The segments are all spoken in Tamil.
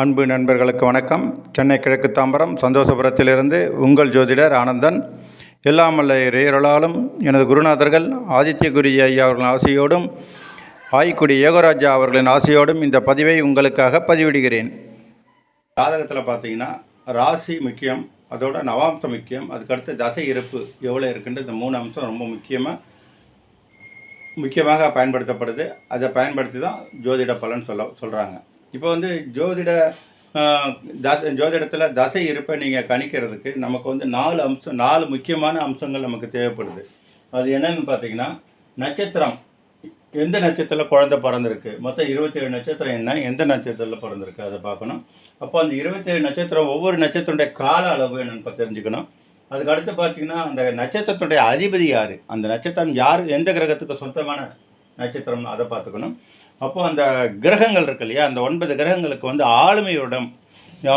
அன்பு நண்பர்களுக்கு வணக்கம். சென்னை கிழக்கு தாம்பரம் சந்தோஷபுரத்திலிருந்து உங்கள் ஜோதிடர் ஆனந்தன். எல்லாமல்ல இறையர்களாலும் எனது குருநாதர்கள் ஆதித்ய குருஜி ஐயா அவர்களின் ஆசையோடும் ஆய்க்குடி யோகராஜா அவர்களின் ஆசையோடும் இந்த பதிவை உங்களுக்காக பதிவிடுகிறேன். ஜாதகத்தில் பார்த்தீங்கன்னா ராசி முக்கியம் அதோட நவாம்சம் முக்கியம் அதுக்கடுத்து தசை இருப்பு எவ்வளோ இருக்குன்ற இந்த மூணு அம்சம் ரொம்ப முக்கியமாக முக்கியமாக பயன்படுத்தப்படுது. அதை பயன்படுத்தி தான் ஜோதிட பலன் சொல்ல சொல்கிறாங்க இப்போ வந்து ஜோதிட தச ஜோதிடத்தில் தசை இருப்பை நீங்கள் கணிக்கிறதுக்கு நமக்கு வந்து நாலு அம்சம் நாலு முக்கியமான அம்சங்கள் நமக்கு தேவைப்படுது. அது என்னன்னு பார்த்தீங்கன்னா நட்சத்திரம். எந்த நட்சத்திரத்தில் குழந்தை பிறந்திருக்கு? மொத்தம் இருபத்தேழு நட்சத்திரம் என்ன? எந்த நட்சத்திரத்தில் பிறந்திருக்கு? அதை பார்க்கணும். அப்போ அந்த இருபத்தேழு நட்சத்திரம் ஒவ்வொரு நட்சத்திரத்துடைய கால அளவு என்னென்னு தெரிஞ்சுக்கணும். அதுக்கு அடுத்து பார்த்தீங்கன்னா அந்த நட்சத்திரத்துடைய அதிபதி யார்? அந்த நட்சத்திரம் யார்? எந்த கிரகத்துக்கு சொந்தமான நட்சத்திரம்னு அதை பார்த்துக்கணும். அப்போ அந்த கிரகங்கள் இருக்கு இல்லையா? அந்த ஒன்பது கிரகங்களுக்கு வந்து ஆளுமையுடன்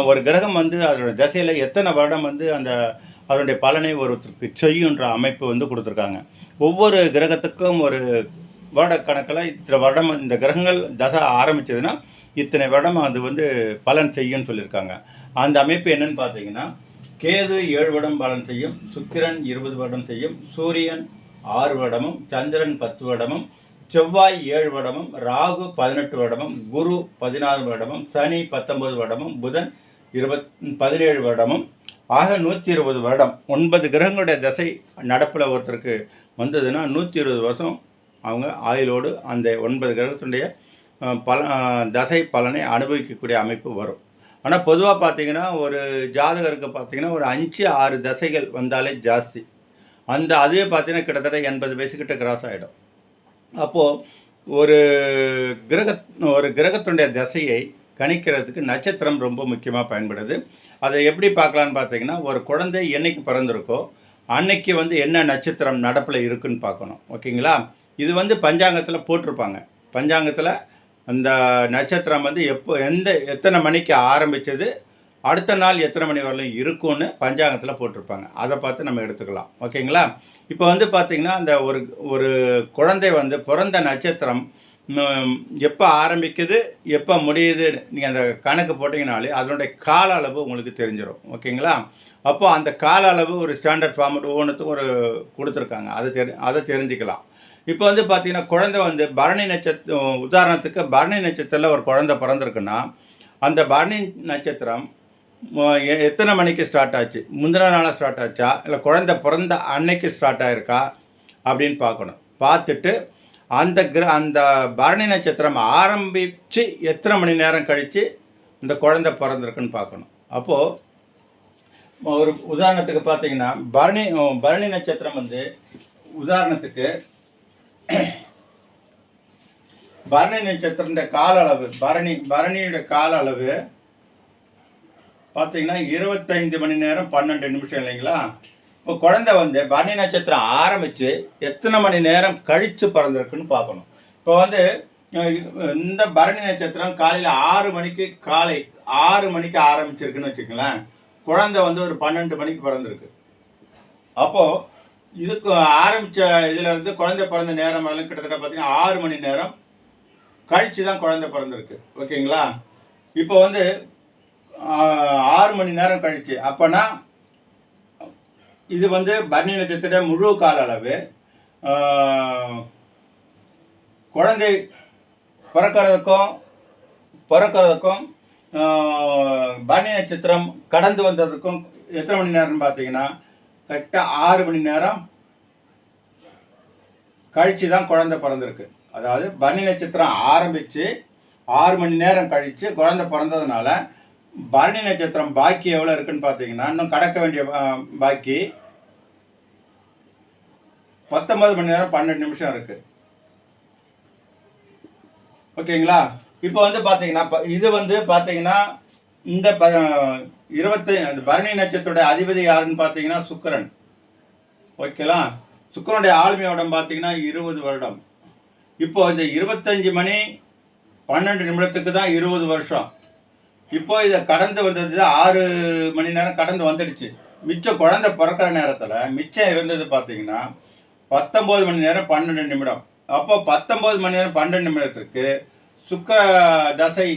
ஒரு கிரகம் வந்து அதோட திசையில் எத்தனை வருடம் வந்து அந்த அதனுடைய பலனை ஒருத்தருக்கு செய்யுன்ற அமைப்பு வந்து கொடுத்துருக்காங்க. ஒவ்வொரு கிரகத்துக்கும் ஒரு வருட கணக்கில் இத்தனை வருடம் இந்த கிரகங்கள் தசை ஆரம்பிச்சதுன்னா இத்தனை வருடம் அது வந்து பலன் செய்யும்னு சொல்லியிருக்காங்க. அந்த அமைப்பு என்னன்னு பார்த்தீங்கன்னா கேது ஏழு வருடம் பலன் செய்யும் சுக்கிரன் இருபது வருடம் செய்யும் சூரியன் ஆறு வருடமும் சந்திரன் பத்து வருடமும் செவ்வாய் ஏழு வருடமும் ராகு பதினெட்டு வருடமும் குரு பதினாறு வருடமும் சனி பத்தொன்பது வருடமும் புதன் இருபத் பதினேழு வருடமும். ஆக நூற்றி இருபது வருடம். ஒன்பது கிரகங்களுடைய தசை நடப்பில் ஒருத்தருக்கு வந்ததுன்னா நூற்றி இருபது வருஷம் அவங்க ஆயுளோடு அந்த ஒன்பது கிரகத்தினுடைய பல தசை பலனை அனுபவிக்கக்கூடிய அமைப்பு வரும். ஆனால் பொதுவாக பார்த்தீங்கன்னா ஒரு ஜாதகருக்கு பார்த்தீங்கன்னா ஒரு அஞ்சு ஆறு தசைகள் வந்தாலே ஜாஸ்தி. அந்த அதுவே பார்த்தீங்கன்னா கிட்டத்தட்ட எண்பது வயசுக்கிட்ட கிராஸ் ஆகிடும் அப்போது ஒரு கிரக ஒரு கிரகத்தினுடைய தசையை கணிக்கிறதுக்கு நட்சத்திரம் ரொம்ப முக்கியமாக பயன்படுது. அதை எப்படி பார்க்கலான்னு பார்த்தீங்கன்னா ஒரு குழந்தை என்னைக்கு பிறந்திருக்கோ அன்னைக்கு வந்து என்ன நட்சத்திரம் நடப்பில் இருக்குன்னு பார்க்கணும். ஓகேங்களா? இது வந்து பஞ்சாங்கத்தில் போட்டிருப்பாங்க. பஞ்சாங்கத்தில் அந்த நட்சத்திரம் வந்து எப்போ எந்த எத்தனை மணிக்கு ஆரம்பித்தது அடுத்த நாள் எத்தனை மணி வரலையும் இருக்கும்னு பஞ்சாங்கத்தில் போட்டிருப்பாங்க. அதை பார்த்து நம்ம எடுத்துக்கலாம். ஓகேங்களா? இப்போ வந்து பார்த்திங்கன்னா அந்த ஒரு ஒரு குழந்தை வந்து பிறந்த நட்சத்திரம் எப்போ ஆரம்பிக்குது எப்போ முடியுது நீங்கள் அந்த கணக்கு போட்டிங்கனாலே அதனுடைய கால அளவு உங்களுக்கு தெரிஞ்சிடும் ஓகேங்களா? அப்போ அந்த கால அளவு ஒரு ஸ்டாண்டர்ட் ஃபார்மட் ஒவ்வொன்றுத்துக்கும் ஒரு கொடுத்துருக்காங்க. அதை தெரி அதை தெரிஞ்சுக்கலாம். இப்போ வந்து பார்த்திங்கன்னா குழந்தை வந்து பரணி நட்சத்திரம் உதாரணத்துக்கு பரணி நட்சத்திரத்தில் ஒரு குழந்தை பிறந்திருக்குன்னா அந்த பரணி நட்சத்திரம் எத்தனை மணிக்கு ஸ்டார்ட் ஆச்சு? முந்தின நாளாக ஸ்டார்ட் ஆச்சா? இல்லை குழந்த பிறந்த அன்னைக்கு ஸ்டார்ட் ஆயிருக்கா? அப்படின்னு பார்க்கணும். பார்த்துட்டு அந்த கிர அந்த பரணி நட்சத்திரம் ஆரம்பித்து எத்தனை மணி நேரம் கழித்து இந்த குழந்த பிறந்திருக்குன்னு பார்க்கணும். அப்போது ஒரு உதாரணத்துக்கு பார்த்தீங்கன்னா பரணி பரணி நட்சத்திரம் வந்து உதாரணத்துக்கு பரணி நட்சத்திரத்துடைய கால அளவு பரணி பரணியுடைய கால அளவு பார்த்தீங்கன்னா இருபத்தைந்து மணி நேரம் பன்னெண்டு நிமிஷம் இல்லைங்களா? இப்போ குழந்தை வந்து பரணி நட்சத்திரம் ஆரம்பித்து எத்தனை மணி நேரம் கழித்து பிறந்திருக்குன்னு பார்க்கணும். இப்போ வந்து இந்த பரணி நட்சத்திரம் காலையில் ஆறு மணிக்கு காலை ஆறு மணிக்கு ஆரம்பிச்சிருக்குன்னு வச்சுக்கங்களேன். குழந்தை வந்து ஒரு பன்னெண்டு மணிக்கு பிறந்திருக்கு. அப்போது இதுக்கு ஆரம்பித்த இதிலேருந்து குழந்தை பிறந்த நேரம் கிட்டத்தட்ட பார்த்திங்கன்னா ஆறு மணி நேரம் கழித்து தான் குழந்தை பிறந்திருக்கு. ஓகேங்களா? இப்போ வந்து ஆறு மணி நேரம் கழிச்சு. அப்போனா இது வந்து பரணி நட்சத்திர முழு கால அளவு. குழந்தை பிறக்கிறதுக்கும் பிறக்கிறதுக்கும் ஆஹ், பரணி நட்சத்திரம் கடந்து வந்ததுக்கும் எத்தனை மணி நேரம்னு பார்த்தீங்கன்னா கரெக்டாக ஆறு மணி நேரம் கழிச்சு தான் குழந்தை பிறந்திருக்கு. அதாவது பரணி நட்சத்திரம் ஆரம்பித்து ஆறு மணி நேரம் கழித்து குழந்தை பிறந்ததுனால பரணி நட்சத்திரம் பாக்கி எவ்வளோ இருக்குன்னு பார்த்தீங்கன்னா இன்னும் கடக்க வேண்டிய பாக்கி பத்தொன்பது மணி நேரம் பன்னெண்டு நிமிஷம் இருக்குது ஓகேங்களா? இப்போ வந்து பார்த்தீங்கன்னா இது வந்து பார்த்தீங்கன்னா இந்த ப இருபத்தி அந்த பரணி நட்சத்திரோட அதிபதி யாருன்னு பார்த்தீங்கன்னா சுக்கிரன். ஓகேங்களா? சுக்கிரனுடைய ஆளுமையோடம் பார்த்தீங்கன்னா இருபது வருடம். இப்போ இந்த இருபத்தஞ்சு மணி பன்னெண்டு நிமிடத்துக்கு தான் இருபது வருஷம். இப்போ இதை கடந்து வந்தது ஆறு மணி நேரம் கடந்து வந்துடுச்சு. மிச்சம் குழந்தை பிறக்கிற நேரத்தில் மிச்சம் இருந்தது பார்த்தீங்கன்னா பத்தொம்போது மணி நேரம் பன்னெண்டு நிமிடம். அப்போ பத்தொம்போது மணி நேரம் பன்னெண்டு நிமிடத்துக்கு சுக்க தசை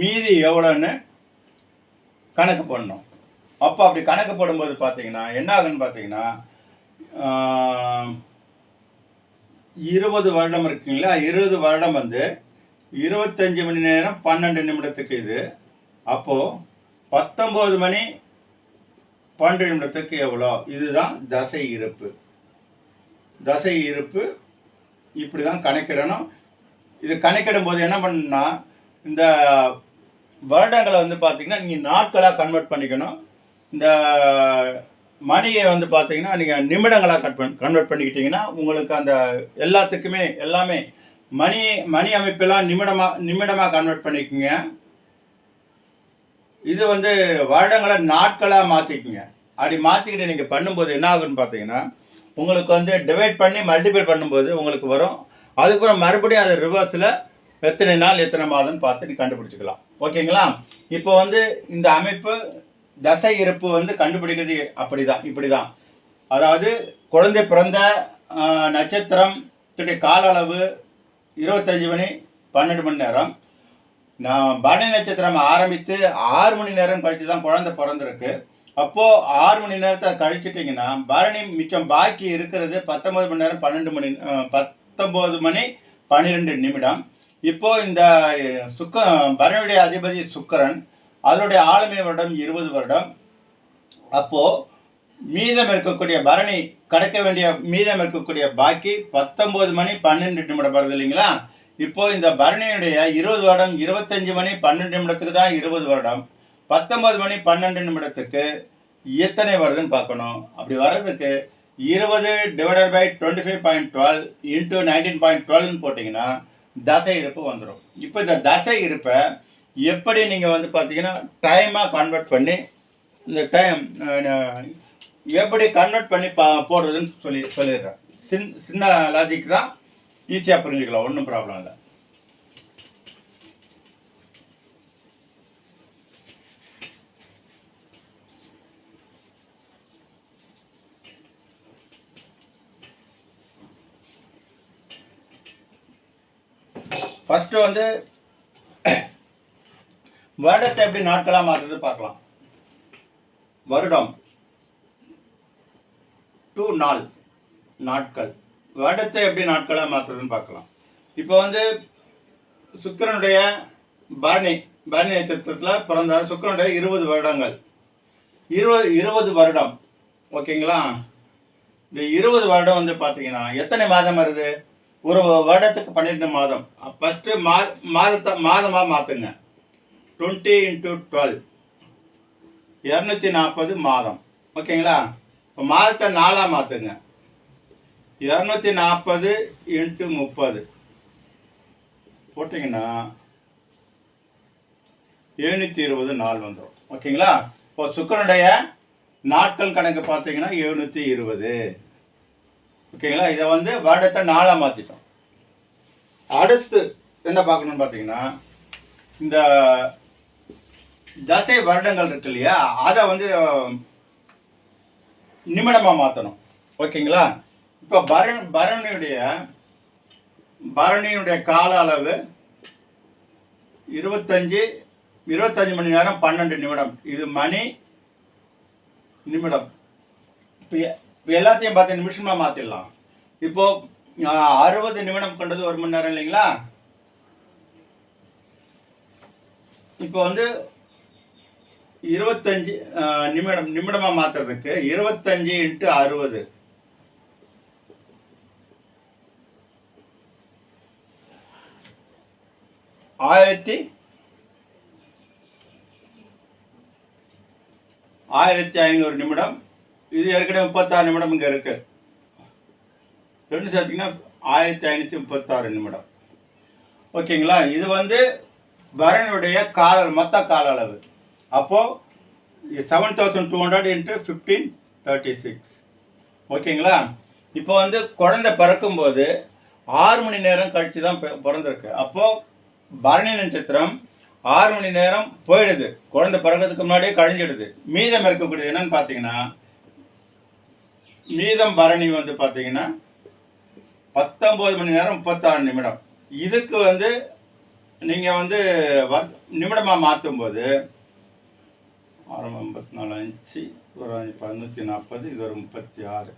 மீதி எவ்வளோன்னு கணக்கு போடணும் அப்போ அப்படி கணக்கு போடும்போது பார்த்தீங்கன்னா என்ன ஆகுன்னு பார்த்தீங்கன்னா இருபது வருடம் இருக்குங்களா? இருபது வருடம் வந்து இருபத்தஞ்சு மணி நேரம் பன்னெண்டு நிமிடத்துக்கு இது அப்போது பத்தொம்போது மணி பன்னெண்டு நிமிடத்துக்கு எவ்வளோ? இதுதான் தசை இருப்பு. தசை இருப்பு இப்படி தான் கணக்கிடணும். இது கணக்கிடும் போது என்ன பண்ணணும்னா இந்த வருடங்களை வந்து பார்த்தீங்கன்னா நீங்கள் நாட்களாக கன்வெர்ட் பண்ணிக்கணும். இந்த மணியை வந்து பார்த்தீங்கன்னா நீங்கள் நிமிடங்களாக கட் பண் கன்வெர்ட் பண்ணிக்கிட்டீங்கன்னா உங்களுக்கு அந்த எல்லாத்துக்குமே எல்லாமே மணி மணி அமைப்பெல்லாம் நிமிடமாக நிமிடமாக கன்வெர்ட் பண்ணிக்கோங்க. இது வந்து வருடங்களை நாட்களாக மாற்றிக்குங்க அப்படி மாற்றிக்கிட்டு நீங்கள் பண்ணும்போது என்ன ஆகுன்னு பார்த்தீங்கன்னா உங்களுக்கு வந்து டிவைட் பண்ணி மல்டிபிள் பண்ணும்போது உங்களுக்கு வரும். அதுக்கப்புறம் மறுபடியும் அது ரிவர்ஸில் எத்தனை நாள் எத்தனை மாதம்னு பார்த்து நீ கண்டுபிடிச்சிக்கலாம். ஓகேங்களா? இப்போ வந்து இந்த அமைப்பு தசை இருப்பு வந்து கண்டுபிடிக்கிறது அப்படி தான் இப்படி தான் அதாவது குழந்தை பிறந்த நட்சத்திரம் கால அளவு இருபத்தஞ்சு மணி பன்னெண்டு மணி நேரம். நான் பரணி நட்சத்திரம் ஆரம்பித்து ஆறு மணி நேரம் கழித்து தான் குழந்தை பிறந்திருக்கு. அப்போது ஆறு மணி நேரத்தை கழிச்சிட்டிங்கன்னா பரணி மிச்சம் பாக்கி இருக்கிறது பத்தொம்பது மணி நேரம் பன்னெண்டு மணி பத்தொம்பது மணி பன்னிரெண்டு நிமிடம். இப்போது இந்த சுக்க பரணியுடைய அதிபதி சுக்கரன் அதனுடைய ஆளுமை வருடம் இருபது வருடம். அப்போது மீதம் இருக்கக்கூடிய பரணி கிடைக்க வேண்டிய மீதம் இருக்கக்கூடிய பாக்கி பத்தொம்போது மணி பன்னெண்டு நிமிடம் வருது இல்லைங்களா? இப்போ இந்த பரணியுடைய இருபது வருடம் இருபத்தஞ்சு மணி பன்னெண்டு நிமிடத்துக்கு தான் இருபது வருடம். பத்தொன்பது மணி பன்னெண்டு நிமிடத்துக்கு எத்தனை வருதுன்னு பார்க்கணும். அப்படி வர்றதுக்கு இருபது divided by twenty five point twelve into nineteen point டுவெல்னு போட்டிங்கன்னா தசை இருப்பு வந்துடும் இப்போ இந்த தசை இருப்பை எப்படி நீங்கள் வந்து பார்த்தீங்கன்னா டைமாக கன்வெர்ட் பண்ணி இந்த டைம் எப்படி கன்வெர்ட் பண்ணி பா போடுறதுன்னு சொல்லி சொல்லிடுறேன். சின் சின்ன லாஜிக் தான். ஈஸியாக புரிஞ்சுக்கலாம் ஒன்றும் ப்ராப்ளம் இல்லை. ஃபஸ்ட்டு வந்து வருடத்தை எப்படி நாட்களாக மாற்றுறது பார்க்கலாம். வருடம். டூ நாள். நாட்கள். வருடத்தை எப்படி நாட்களாக மாற்றுறதுன்னு பார்க்கலாம். இப்போ வந்து சுக்கரனுடைய பரணி பரணி நட்சத்திரத்தில் பிறந்தார். சுக்கிரனுடைய இருபது வருடங்கள். இருபது இருபது வருடம். ஓகேங்களா? இந்த இருபது வருடம் வந்து பார்த்தீங்கன்னா எத்தனை மாதம் வருது? ஒரு வருடத்துக்கு பன்னிரெண்டு மாதம். ஃபஸ்ட்டு மா மாதத்தை மாதமாக மாற்றுங்க டுவெண்ட்டி இன்ட்டு டுவெல் இரநூத்தி நாற்பது மாதம். ஓகேங்களா? இப்போ மாதத்தை நாலாக மாற்றுங்க இரநூத்தி நாற்பது இன்ட்டு முப்பது. போட்டிங்கன்னா எழுநூற்றி இருபது நாள் வந்துடும். ஓகேங்களா? இப்போ சுக்கரனுடைய நாட்கள் கணக்கு பார்த்தீங்கன்னா எழுநூற்றி இருபது. ஓகேங்களா? இதை வந்து வருடத்தை நாளாக மாற்றிட்டோம் அடுத்து என்ன பார்க்கணும்னு பார்த்தீங்கன்னா இந்த தசை வருடங்கள் இருக்கு இல்லையா? அதை வந்து நிமிடமாக மாற்றணும் ஓகேங்களா? இப்போ பரண் பரணியுடைய பரணியுடைய கால அளவு இருபத்தஞ்சு இருபத்தஞ்சு மணி நேரம் பன்னெண்டு நிமிடம். இது மணி நிமிடம். இப்போ இப்போ எல்லாத்தையும் பத்து நிமிஷமாக மாற்றிடலாம் இப்போ அறுபது நிமிடம் கொண்டது ஒரு மணி நேரம் இல்லைங்களா? இப்போ வந்து இருபத்தஞ்சு நிமிடம் நிமிடமாக மாற்றுறதுக்கு இருபத்தஞ்சு இன்ட்டு அறுபது. ஆயிரத்தி ஆயிரத்தி ஐநூறு நிமிடம். இது ஏற்கனவே முப்பத்தாறு நிமிடம் இங்கே இருக்கு. ரெண்டு சேர்த்திங்கன்னா ஆயிரத்தி ஐநூற்றி முப்பத்தாறு நிமிடம். ஓகேங்களா? இது வந்து பரனுடைய கால மொத்த கால அளவு. அப்போது seven thousand two hundred into fifteen thirty six ஓகேங்களா? இப்போ வந்து குழந்தை பிறக்கும்போது ஆறு மணி நேரம் கழித்து தான் பிறந்திருக்கு. அப்போது பரணி நட்சத்திரம் ஆறு மணி நேரம் போயிடுது. குழந்தை பிறகுறதுக்கு முன்னாடியே கழிஞ்சிடுது. மீதம் இருக்கக்கூடியது என்னன்னு பார்த்தீங்கன்னா மீதம் பரணி வந்து பார்த்தீங்கன்னா பத்தொம்போது மணி நேரம் முப்பத்தாறு நிமிடம். இதுக்கு வந்து நீங்கள் வந்து நிமிடமாக மாற்றும்போது ஆறு ஐம்பத்தி நாலு அஞ்சு ஒரு அஞ்சு பதினூற்றி நாற்பது இது ஒரு முப்பத்தி ஆறு.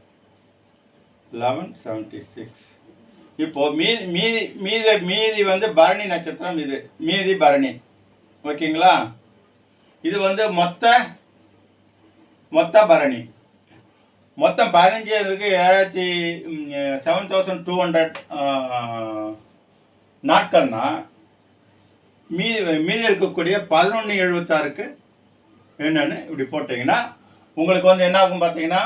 Eleven seventy six. இப்போ மீதி மீதி மீதி மீதி வந்து பரணி நட்சத்திரம் இது. மீதி பரணி. ஓகேங்களா? இது வந்து மொத்த மொத்த பரணி. மொத்தம் பதினஞ்சு இருக்கு ஏழாயிரத்தி செவன் தௌசண்ட் டூ ஹண்ட்ரட் நாட்கள்னா மீதி மீதி இருக்கக்கூடிய பதினொன்று எழுபத்தாறுக்கு என்னென்னு இப்படி போட்டிங்கன்னா உங்களுக்கு வந்து என்ன ஆகும் பார்த்தீங்கன்னா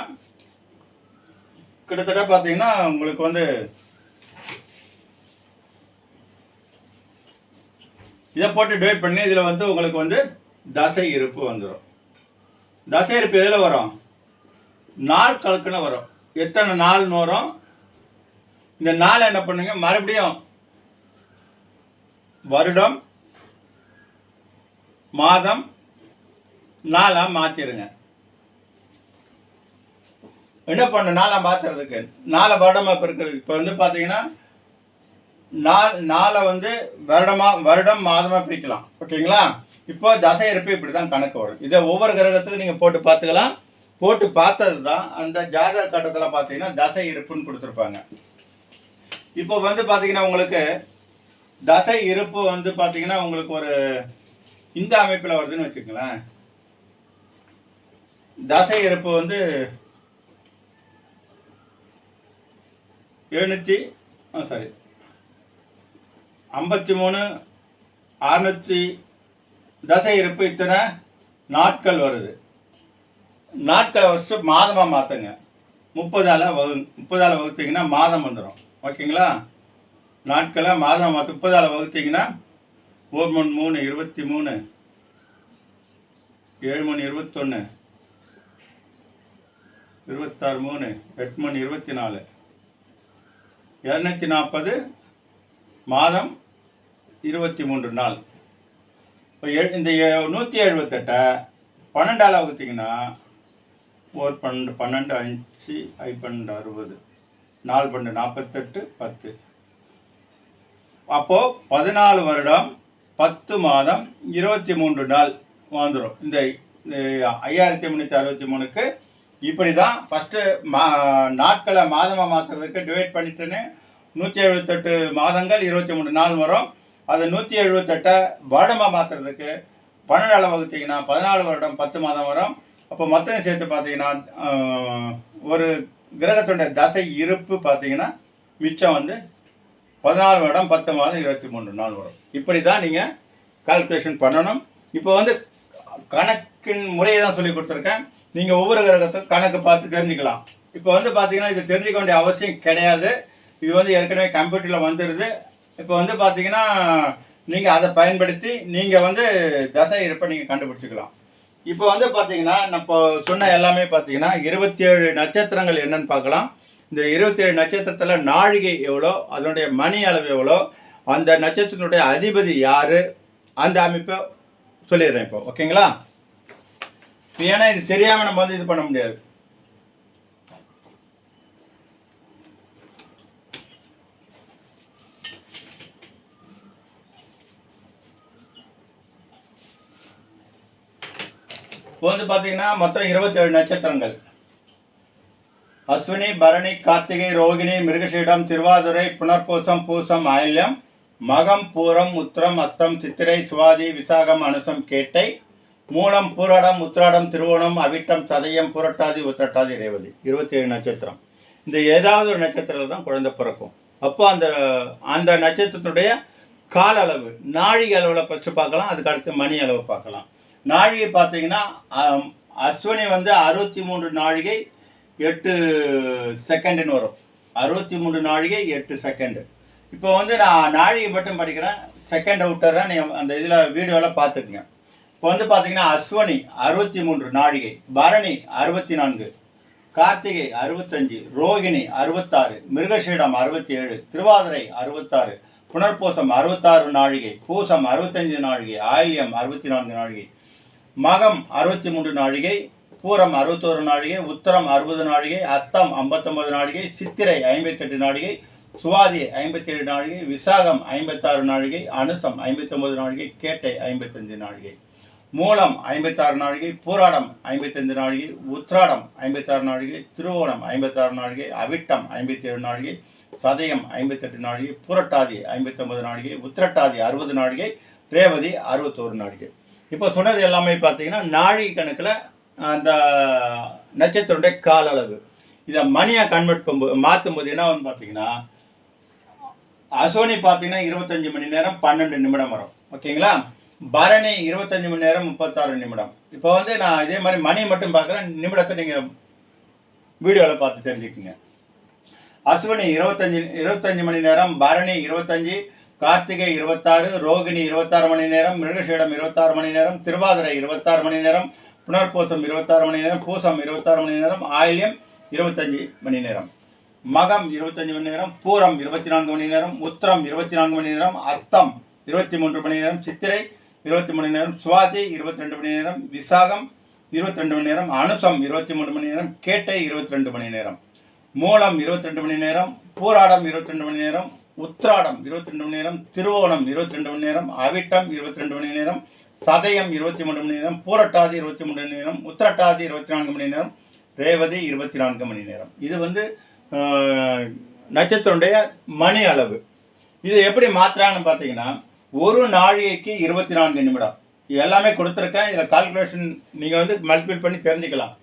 கிட்டத்தட்ட பார்த்தீங்கன்னா உங்களுக்கு வந்து இதை போட்டு டிவைட் பண்ணி இதில் வந்து உங்களுக்கு வந்து தசை இருப்பு வந்துடும் தசை இருப்பு எதில் வரும்? நாள் கலக்குன்னு வரும். எத்தனை நாள்னு வரும்? இந்த நாள் என்ன பண்ணுங்க? மறுபடியும் வருடம் மாதம் நாளாக மாற்றிடுங்க என்ன பண்ண நாளாக மாற்றுறதுக்கு நாளை வருடமாக இருக்கிறது. இப்போ வந்து பார்த்தீங்கன்னா நாள் நாளை வந்து வருடமா வருடம் மாதமாக பிரிக்கலாம். ஓகேங்களா? இப்போ தசை இருப்பு இப்படி தான் கணக்கு வரும். இதை ஒவ்வொரு கிரகத்துக்கும் நீங்கள் போட்டு பார்த்துக்கலாம். போட்டு பார்த்தது தான் அந்த ஜாதக கட்டத்தில் பார்த்தீங்கன்னா தசை இருப்புன்னு கொடுத்துருப்பாங்க. இப்போ வந்து பார்த்தீங்கன்னா உங்களுக்கு தசை இருப்பு வந்து பார்த்தீங்கன்னா உங்களுக்கு ஒரு இந்த அமைப்பில் வருதுன்னு வச்சுக்கங்களேன். தசை இருப்பு வந்து எழுநூற்றி சாரி ஐம்பத்தி மூணு அறுநூற்றி தசை இருப்பு இத்தனை நாட்கள் வருது. நாட்களை ஃபஸ்ட்டு மாதமாக மாற்றுங்க முப்பதால் வகு முப்பதால் வகுத்தீங்கன்னா மாதம் வந்துடும் ஓகேங்களா? நாட்களை மாதம் மாற்று முப்பதால் வகுத்தீங்கன்னா ஒரு மூணு மூணு இருபத்தி மூணு ஏழு மணி இருபத்தொன்று இருபத்தாறு மூணு எட்டு மணி இருபத்தி நாலு இரநூத்தி நாற்பது மாதம் இருபத்தி மூன்று நாள். இப்போ எ- இந்த எ- நூற்றி எழுபத்தெட்டை பன்னெண்டால் வகுத்தீங்கன்னா ஒரு பன்னெண்டு பன்னெண்டு அஞ்சு ஐ பன்னெண்டு அறுபது நாலு பன்னெண்டு நாற்பத்தெட்டு பத்து. அப்போது பதினாலு வருடம் பத்து மாதம் இருபத்தி மூன்று நாள் வந்துடும் இந்த இந்த ஐயாயிரத்தி முந்நூற்றி அறுபத்தி மூணுக்கு இப்படி தான் ஃபஸ்ட்டு மா நாட்களை மாதமாக மாற்றுறதுக்கு டிவைட் பண்ணிட்டுன்னு நூற்றி எழுபத்தெட்டு மாதங்கள் இருபத்தி மூணு நாள் வரும். அதை நூற்றி எழுபத்தெட்டை வருடமாக மாற்றுறதுக்கு பன்னெண்டால் வகுத்தீங்கன்னா பதினாலு வருடம் பத்து மாதம் வரும். அப்போ மொத்தம் சேர்த்து பார்த்தீங்கன்னா ஒரு கிரகத்துடைய தசை இருப்பு பார்த்தீங்கன்னா மிச்சம் வந்து பதினாலு வருடம் பத்து மாதம் இருபத்தி மூணு நாள் வரும். இப்படி தான் நீங்கள் கால்குலேஷன் பண்ணணும். இப்போ வந்து கணக்கின் முறையை தான் சொல்லி கொடுத்துருக்கேன். நீங்கள் ஒவ்வொரு கிரகத்துக்கும் கணக்கு பார்த்து தெரிஞ்சுக்கலாம். இப்போ வந்து பார்த்தீங்கன்னா இது தெரிஞ்சுக்க வேண்டிய அவசியம் கிடையாது. இது வந்து ஏற்கனவே கம்ப்யூட்டரில் வந்துடுது இப்போ வந்து பார்த்தீங்கன்னா நீங்கள் அதை பயன்படுத்தி நீங்கள் வந்து தசை இருப்பை நீங்கள் கண்டுபிடிச்சிக்கலாம். இப்போ வந்து பார்த்தீங்கன்னா நம்ம சொன்ன எல்லாமே பார்த்தீங்கன்னா இருபத்தி ஏழு நட்சத்திரங்கள் என்னன்னு பார்க்கலாம். இந்த இருபத்தி ஏழு நட்சத்திரத்தில் நாழிகை எவ்வளோ அதனுடைய மணி அளவு எவ்வளோ அந்த நட்சத்திரத்தினுடைய அதிபதி யார் அந்த அமைப்பை சொல்லிடுறேன் இப்போ. ஓகேங்களா? ஏன்னா இது தெரியாமல் நம்ம வந்து இது பண்ண முடியாது. இப்போ வந்து பார்த்தீங்கன்னா மொத்தம் இருபத்தேழு நட்சத்திரங்கள். அஸ்வினி பரணி கார்த்திகை ரோகிணி மிருகசீடம் திருவாதுரை புனர்பூசம் பூசம் ஆயில்யம் மகம் பூரம் உத்திரம் அத்தம் சித்திரை சுவாதி விசாகம் அனுசம் கேட்டை மூலம் பூராடம் உத்திராடம் திருவோணம் அவிட்டம் சதயம் புரட்டாதி உத்திரட்டாதி ரேவதி. இருபத்தி ஏழு நட்சத்திரம். இந்த ஏதாவது ஒரு நட்சத்திரத்தில் தான் குழந்தை பிறக்கும். அப்போ அந்த அந்த நட்சத்திரத்துடைய கால அளவு நாழிகை அளவில் ஃபஸ்ட்டு பார்க்கலாம் அதுக்கு அடுத்து மணி அளவு பார்க்கலாம். நாழிகை பார்த்தீங்கன்னா அஸ்வினி வந்து அறுபத்தி மூன்று நாழிகை எட்டு செகண்டுன்னு வரும். அறுபத்தி மூன்று நாழிகை எட்டு செகண்டு. இப்போ வந்து நான் நாழிகை மட்டும் படிக்கிறேன். செகண்ட் அவுட்டரை நீங்கள் அந்த இதில் வீடியோவில் பார்த்துக்குங்க. இப்போ வந்து பார்த்தீங்கன்னா அஸ்வனி அறுபத்தி மூன்று நாழிகை பரணி அறுபத்தி நான்கு கார்த்திகை அறுபத்தஞ்சு ரோகிணி அறுபத்தாறு மிருகஷீடம் அறுபத்தி ஏழு திருவாதிரை அறுபத்தாறு புனர்பூசம் அறுபத்தாறு நாழிகை பூசம் அறுபத்தஞ்சு நாழிகை ஆயில்யம் அறுபத்தி நான்கு நாழிகை மகம் அறுபத்தி மூன்று நாழிகை பூரம் அறுபத்தோரு நாழிகை உத்தரம் அறுபது நாழிகை அத்தம் ஐம்பத்தொன்பது நாழிகை சித்திரை ஐம்பத்தெட்டு நாழிகை சுவாதி ஐம்பத்தேழு நாழிகை விசாகம் ஐம்பத்தாறு நாழிகை அனுசம் ஐம்பத்தொன்பது நாழிகை கேட்டை ஐம்பத்தஞ்சு நாழிகை. மூலம் ஐம்பத்தாறு நாழிகை பூராடம் ஐம்பத்தஞ்சு நாழிகை உத்ராடம் ஐம்பத்தாறு நாழிகை திருவோணம் ஐம்பத்தாறு நாழிகை அவிட்டம் ஐம்பத்தி ஏழு நாழிகை சதயம் ஐம்பத்தெட்டு நாழிகை புரட்டாதி ஐம்பத்தொன்பது நாழிகை உத்திரட்டாதி அறுபது நாழிகை ரேவதி அறுபத்தோரு நாழிகை. இப்போ சொன்னது எல்லாமே பார்த்தீங்கன்னா நாழி கணக்கில் அந்த நட்சத்திரனுடைய கால அளவு இதை மணியாக கன்வெர்ட் பண்ணும்போது மாற்றும் போது என்ன பார்த்தீங்கன்னா அசோனி பார்த்தீங்கன்னா இருபத்தஞ்சு மணி நேரம் பன்னெண்டு நிமிடம் வரும். ஓகேங்களா? பரணி இருபத்தஞ்சு மணி நேரம் முப்பத்தாறு நிமிடம். இப்போ வந்து நான் இதே மாதிரி மணி மட்டும் பார்க்குறேன். நிமிடத்தை நீங்கள் வீடியோவில் பார்த்து தெரிஞ்சுக்குங்க. அஸ்வினி இருபத்தஞ்சு இருபத்தஞ்சு மணி நேரம் பரணி இருபத்தஞ்சு கார்த்திகை இருபத்தாறு ரோகிணி இருபத்தாறு மணி நேரம் மிருகசீடம் இருபத்தாறு மணி நேரம் திருவாதிரை இருபத்தாறு மணி நேரம் புனர்பூசம் இருபத்தாறு மணி நேரம் பூசம் இருபத்தாறு மணி நேரம் ஆயில்யம் இருபத்தஞ்சு மணி நேரம் மகம் இருபத்தஞ்சு மணி நேரம் பூரம் இருபத்தி நான்கு மணி நேரம் உத்திரம் இருபத்தி நான்கு மணி நேரம் அர்த்தம் இருபத்தி மூன்று மணி நேரம் சித்திரை இருபத்தி மணி நேரம் சுவாதி இருபத்தி ரெண்டு மணி நேரம் விசாகம் இருபத்தி ரெண்டு மணி நேரம் அனுசம் இருபத்தி மூணு மணி நேரம் கேட்டை இருபத்தி ரெண்டு மணி நேரம் மூலம் இருபத்தி ரெண்டு மணி நேரம் பூராடம் இருபத்தி ரெண்டு மணி நேரம் உத்ராடம் இருபத்தி ரெண்டு மணி நேரம். திருவோணம் இருபத்தி ரெண்டு மணி நேரம். அவிட்டம் இருபத்தி ரெண்டு மணி நேரம். சதயம் இருபத்தி மூணு மணி நேரம். பூரட்டாதி இருபத்தி மூணு மணி நேரம். உத்திரட்டாதி இருபத்தி நான்கு மணி நேரம். ரேவதி இருபத்தி நான்கு மணி நேரம். இது வந்து நட்சத்திரனுடைய மணி அளவு. இது எப்படி மாத்திரான்னு பார்த்தீங்கன்னா ஒரு நாழிகைக்கு இருபத்தி நான்கு நிமிடம். இது எல்லாமே கொடுத்துருக்கேன். இதில் கால்குலேஷன் நீங்கள் வந்து மல்டிபிள் பண்ணி தெரிஞ்சுக்கலாம்.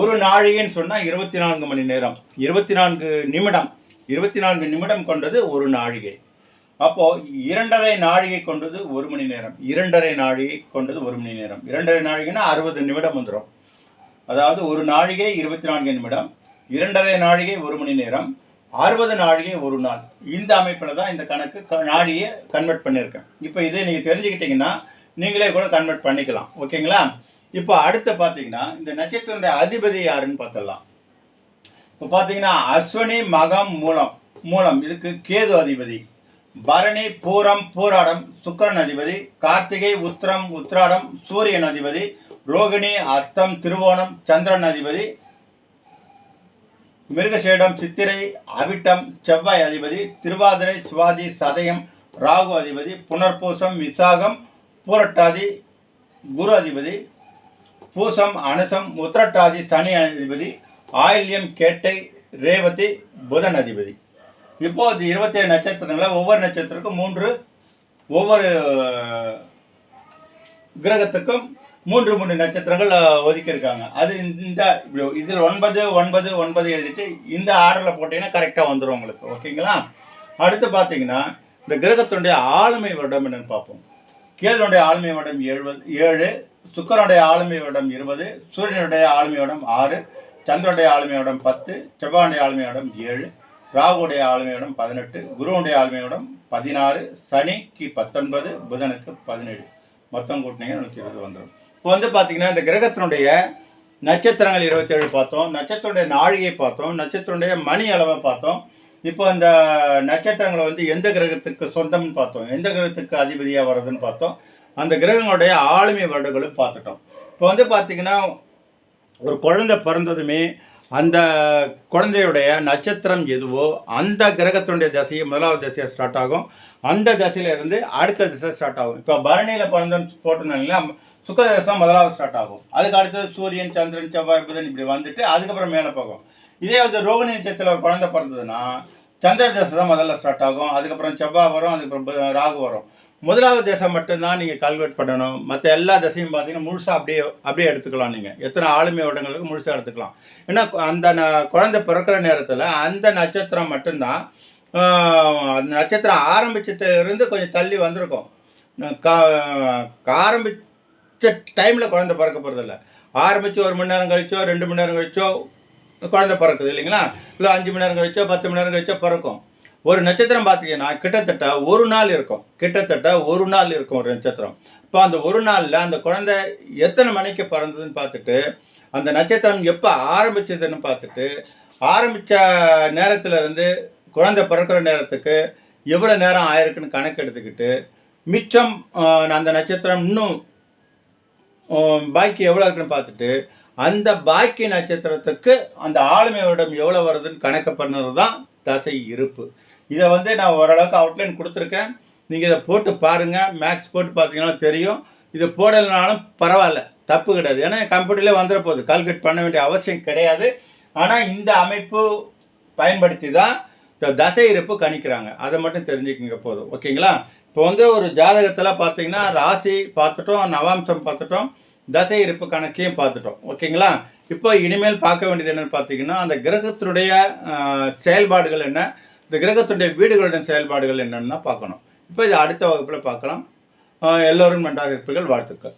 ஒரு நாழிகைன்னு சொன்னால் இருபத்தி நான்கு மணி நேரம். இருபத்தி நான்கு நிமிடம். இருபத்தி நான்கு நிமிடம் கொண்டது ஒரு நாழிகை. அப்போது இரண்டரை நாழிகை கொண்டது ஒரு மணி நேரம். இரண்டரை நாழிகை கொண்டது ஒரு மணி நேரம். இரண்டரை நாழிகைனா அறுபது நிமிடம் வந்துடும் அதாவது ஒரு நாழிகை இருபத்தி நான்கு நிமிடம் இரண்டரை நாழிகை ஒரு மணி நேரம் அறுபது நாழிகை ஒரு நாள். இந்த அமைப்பில் தான் இந்த கணக்கு க நாழியை கன்வெர்ட் பண்ணியிருக்கேன். இப்போ இதை நீங்கள் தெரிஞ்சுக்கிட்டீங்கன்னா நீங்களே கூட கன்வெர்ட் பண்ணிக்கலாம். ஓகேங்களா? இப்போ அடுத்து பார்த்தீங்கன்னா இந்த நட்சத்திரனுடைய அதிபதி யாருன்னு பார்த்துடலாம். இப்போ பார்த்தீங்கன்னா அஸ்வினி மகம் மூலம் மூலம் இதுக்கு கேது அதிபதி பரணி பூரம் பூராடம் சுக்கரன் அதிபதி கார்த்திகை உத்திரம் உத்திராடம் சூரியன் அதிபதி ரோகிணி அர்த்தம் திருவோணம் சந்திரன் அதிபதி மிருகசேடம் சித்திரை அவிட்டம் செவ்வாய் அதிபதி திருவாதிரை சுவாதி சதயம் ராகு அதிபதி புனர்பூசம் விசாகம் பூரட்டாதி குரு அதிபதி பூசம் அனுசம் உத்திரட்டாதி சனி அதிபதி ஆயில்யம் கேட்டை ரேவதி புதன் அதிபதி. இப்போது இருபத்தேழு நட்சத்திரங்களில் ஒவ்வொரு நட்சத்திரத்துக்கும் மூன்று ஒவ்வொரு கிரகத்துக்கும் மூன்று மூன்று நட்சத்திரங்கள் ஒதுக்கியிருக்காங்க. அது இந்த இதில் ஒன்பது ஒன்பது ஒன்பது எழுதிட்டு இந்த ஆர்டரில் போட்டிங்கன்னா கரெக்டாக வந்துடும் உங்களுக்கு. ஓகேங்களா? அடுத்து பார்த்தீங்கன்னா இந்த கிரகத்தினுடைய ஆளுமை வருடம் என்னன்னு பார்ப்போம். கேதுனுடைய ஆளுமை வருடம் எழுபது ஏழு சுக்கரனுடைய ஆளுமை வருடம் இருபது சூரியனுடைய ஆளுமை வருடம் ஆறு சந்திரனுடைய ஆளுமையோடம் பத்து செவ்வாயுடைய ஆளுமையோடம் ஏழு ராகுடைய ஆளுமையோடம் பதினெட்டு குருவுடைய ஆளுமையோடம் பதினாறு சனிக்கு பத்தொன்பது புதனுக்கு பதினேழு. மொத்தம் கூட்டினீங்க நூற்றி இருபது வந்துடும் இப்போ வந்து பார்த்தீங்கன்னா இந்த கிரகத்தினுடைய நட்சத்திரங்கள் இருபத்தேழு பார்த்தோம் நட்சத்திரனுடைய நாழிகை பார்த்தோம் நட்சத்திரனுடைய மணி அளவை பார்த்தோம். இப்போ இந்த நட்சத்திரங்களை வந்து எந்த கிரகத்துக்கு சொந்தம்னு பார்த்தோம் எந்த கிரகத்துக்கு அதிபதியாக வர்றதுன்னு பார்த்தோம் அந்த கிரகங்களுடைய ஆளுமை வருடங்களும் பார்த்துட்டோம். இப்போ வந்து பார்த்தீங்கன்னா ஒரு குழந்தை பிறந்ததுமே அந்த குழந்தையுடைய நட்சத்திரம் எதுவோ அந்த கிரகத்தினுடைய தசையை முதலாவது தசையை ஸ்டார்ட் ஆகும். அந்த தசையிலேருந்து அடுத்த திசை ஸ்டார்ட் ஆகும். இப்போ பரணியில் பிறந்தோன்னு போட்டோம்னா சுக்கரதசம் முதலாவது ஸ்டார்ட் ஆகும். அதுக்கு அடுத்தது சூரியன் சந்திரன் செவ்வாய் புதன் இப்படி வந்துட்டு அதுக்கப்புறம் மேலே போகும். இதே வந்து ரோகிணி நட்சத்திரத்தில் ஒரு குழந்தை பிறந்ததுன்னா சந்திர தசை தான் முதல்ல ஸ்டார்ட் ஆகும். அதுக்கப்புறம் செவ்வாய் வரும் அதுக்கப்புறம் ராகு வரும். முதலாவது திசை மட்டும்தான் நீங்கள் கால்குலேட் பண்ணணும். மற்ற எல்லா திசையும் பார்த்தீங்கன்னா முழுசாக அப்படியே அப்படியே எடுத்துக்கலாம் நீங்கள் எத்தனை ஆளுமை வடங்களுக்கு முழுசாக எடுத்துக்கலாம். ஏன்னா அந்த ந- குழந்தை பிறக்கிற நேரத்தில் அந்த நட்சத்திரம் மட்டும்தான் அந்த நட்சத்திரம் ஆரம்பிச்சதுலேருந்து கொஞ்சம் தள்ளி வந்திருக்கும். கா ஆரம்பித்த டைமில் குழந்தை பிறக்க போகிறதில்ல ஆரம்பித்து ஒரு மணி நேரம் கழிச்சோ ரெண்டு மணி நேரம் கழிச்சோ குழந்தை பிறக்குது இல்லைங்களா? இல்லை அஞ்சு மணி நேரம் கழிச்சோ பத்து மணி நேரம் கழிச்சோ பிறக்கும். ஒரு நட்சத்திரம் பார்த்தீங்கன்னா கிட்டத்தட்ட ஒரு நாள் இருக்கும். கிட்டத்தட்ட ஒரு நாள் இருக்கும் ஒரு நட்சத்திரம். இப்போ அந்த ஒரு நாளில் அந்த குழந்தை எத்தனை மணிக்கு பிறந்ததுன்னு பார்த்துட்டு அந்த நட்சத்திரம் எப்போ ஆரம்பிச்சதுன்னு பார்த்துட்டு ஆரம்பித்த நேரத்தில் இருந்து குழந்தை பிறக்கிற நேரத்துக்கு எவ்வளோ நேரம் ஆயிருக்குன்னு கணக்கு எடுத்துக்கிட்டு மிச்சம் அந்த நட்சத்திரம் இன்னும் பாக்கி எவ்வளோ இருக்குன்னு பார்த்துட்டு அந்த பாக்கி நட்சத்திரத்துக்கு அந்த ஆளுமை எவ்வளோ வருதுன்னு கணக்கு பண்ணுறது தான் தசை இருப்பு. இதை வந்து நான் ஓரளவுக்கு அவுட்லைன் கொடுத்துருக்கேன். நீங்கள் இதை போட்டு பாருங்கள் மேக்ஸ் போட்டு பார்த்தீங்கன்னா தெரியும். இதை போடலைனாலும் பரவாயில்ல. தப்பு கிடையாது. ஏன்னா கம்ப்யூட்டர்லேயே வந்துட போகுது. கால்குலேட் பண்ண வேண்டிய அவசியம் கிடையாது. ஆனால் இந்த அமைப்பு பயன்படுத்தி தான் இந்த தசை இருப்பு கணிக்கிறாங்க. அதை மட்டும் தெரிஞ்சுக்கங்க போதும். ஓகேங்களா? இப்போ வந்து ஒரு ஜாதகத்தில் பார்த்தீங்கன்னா ராசி பார்த்துட்டோம் நவாம்சம் பார்த்துட்டோம் தசை இருப்பு கணக்கையும் பார்த்துட்டோம். ஓகேங்களா? இப்போ இனிமேல் பார்க்க வேண்டியது என்னென்னு பார்த்தீங்கன்னா அந்த கிரகத்தினுடைய செயல்பாடுகள் என்ன? இந்த கிரகத்துடைய வீடுகளுடைய செயல்பாடுகள் என்னென்னா பார்க்கணும். இப்போ இது அடுத்த வகுப்பில் பார்க்கலாம். எல்லோரும் நன்றாக இருப்பீர்கள். வாழ்த்துக்கள்.